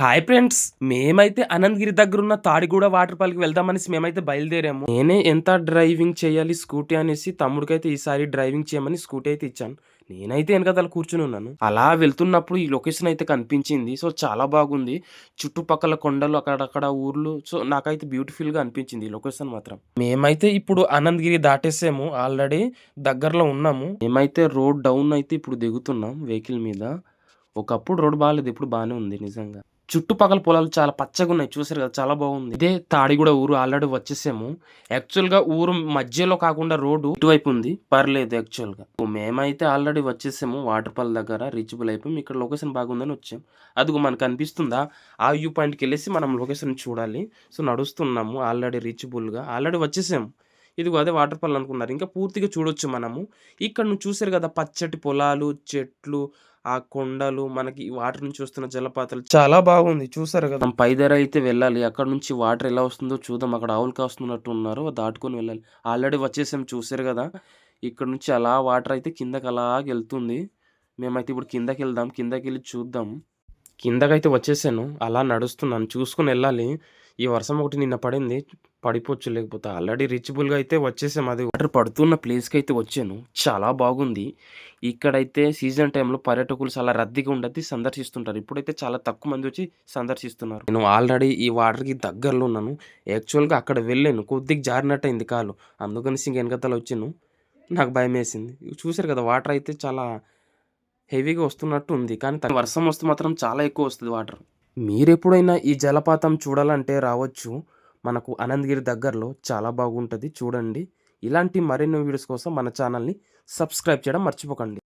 Hi friends మేమైతే అనంతగిరి దగ్గర ఉన్న తాడిగూడ వాటర్ ఫాల్కి వెళ్దామనేసి మేమైతే బయలుదేరాము. నేనే ఎంత డ్రైవింగ్ చేయాలి స్కూటీ అనేసి తమ్ముడికైతే ఈసారి డ్రైవింగ్ చేయమని స్కూటీ అయితే ఇచ్చాను. నేనైతే వెనకదల కూర్చుని ఉన్నాను. అలా వెళ్తున్నప్పుడు ఈ లొకేషన్ అయితే కనిపించింది. సో చాలా బాగుంది. చుట్టుపక్కల కొండలు అక్కడక్కడ ఊర్లు. సో నాకైతే బ్యూటిఫుల్గా అనిపించింది ఈ లొకేషన్ మాత్రం. మేమైతే ఇప్పుడు అనంతగిరి దాటేసాము. ఆల్రెడీ దగ్గరలో ఉన్నాము. మేమైతే రోడ్ డౌన్ అయితే ఇప్పుడు దిగుతున్నాం వెహికల్ మీద. ఒకప్పుడు రోడ్ బాగాలేదు ఇప్పుడు బాగానే ఉంది నిజంగా. చుట్టుపక్కల పొలాలు చాలా పచ్చగా ఉన్నాయి చూసారు కదా చాలా బాగుంది. ఇదే తాడిగూడ ఊరు ఆల్రెడీ వచ్చేసాము. యాక్చువల్గా ఊరు మధ్యలో కాకుండా రోడ్డు ఇటువైపు ఉంది. పర్లేదు యాక్చువల్గా మేమైతే ఆల్రెడీ వచ్చేసాము వాటర్ ఫాల్ దగ్గర రీచబుల్ అయిపోయి. ఇక్కడ లొకేషన్ బాగుందని వచ్చాము అదిగో మనకు అనిపిస్తుందా? ఆ వ్యూ పాయింట్కి వెళ్ళేసి మనం లొకేషన్ చూడాలి. సో నడుస్తున్నాము ఆల్రెడీ రీచబుల్గా ఆల్రెడీ వచ్చేసాము. ఇదిగో అదే వాటర్ ఫాల్ అనుకున్నారు. ఇంకా పూర్తిగా చూడొచ్చు మనము. ఇక్కడ నువ్వు చూసారు కదా పచ్చటి పొలాలు చెట్లు ఆ కొండలు మనకి వాటర్ నుంచి వస్తున్న జలపాతాలు. చాలా బాగుంది. చూసారు కదా. పైదర అయితే వెళ్ళాలి. అక్కడ నుంచి వాటర్ ఎలా వస్తుందో చూద్దాం. అక్కడ ఆవులు కాస్తున్నట్టు ఉన్నారు. దాటుకొని వెళ్ళాలి. ఆల్రెడీ వచ్చేసాం చూసారు కదా. ఇక్కడ నుంచి అలా వాటర్ అయితే కిందకి అలాగ వెళ్తుంది. మేమైతే ఇప్పుడు కిందకి వెళ్దాం. కిందకి వెళ్ళి చూద్దాం. కిందకైతే వచ్చేసాను. అలా నడుస్తున్నాను. చూసుకుని వెళ్ళాలి. ఈ వర్షం ఒకటి నిన్న పడింది. పడిపోవచ్చు. లేకపోతే ఆల్రెడీ రీచబుల్గా అయితే వచ్చేసాం. అది వాటర్ పడుతున్న ప్లేస్కి అయితే వచ్చాను. చాలా బాగుంది. ఇక్కడైతే సీజన్ టైంలో పర్యాటకులు చాలా రద్దీగా ఉండద్ది సందర్శిస్తుంటారు. ఇప్పుడైతే చాలా తక్కువ మంది వచ్చి సందర్శిస్తున్నారు. నేను ఆల్రెడీ ఈ వాటర్కి దగ్గరలో ఉన్నాను. యాక్చువల్గా అక్కడ వెళ్ళాను. కొద్దిగా జారినట్టు అయింది కాలు. అందుకని ఇంక వెనకతల వచ్చాను. నాకు భయం వేసింది చూసారు కదా వాటర్ అయితే చాలా హెవీగా వస్తున్నట్టు ఉంది. కానీ తన వర్షం వస్తే మాత్రం చాలా ఎక్కువ వస్తుంది వాటర్. మీరు ఎప్పుడైనా ఈ జలపాతం చూడాలంటే రావచ్చు. మనకు అనంతగిరి దగ్గరలో చాలా బాగుంటుంది. చూడండి. ఇలాంటి మరెన్నో వీడియోస్ కోసం మన ఛానల్ని సబ్స్క్రైబ్ చేయడం మర్చిపోకండి.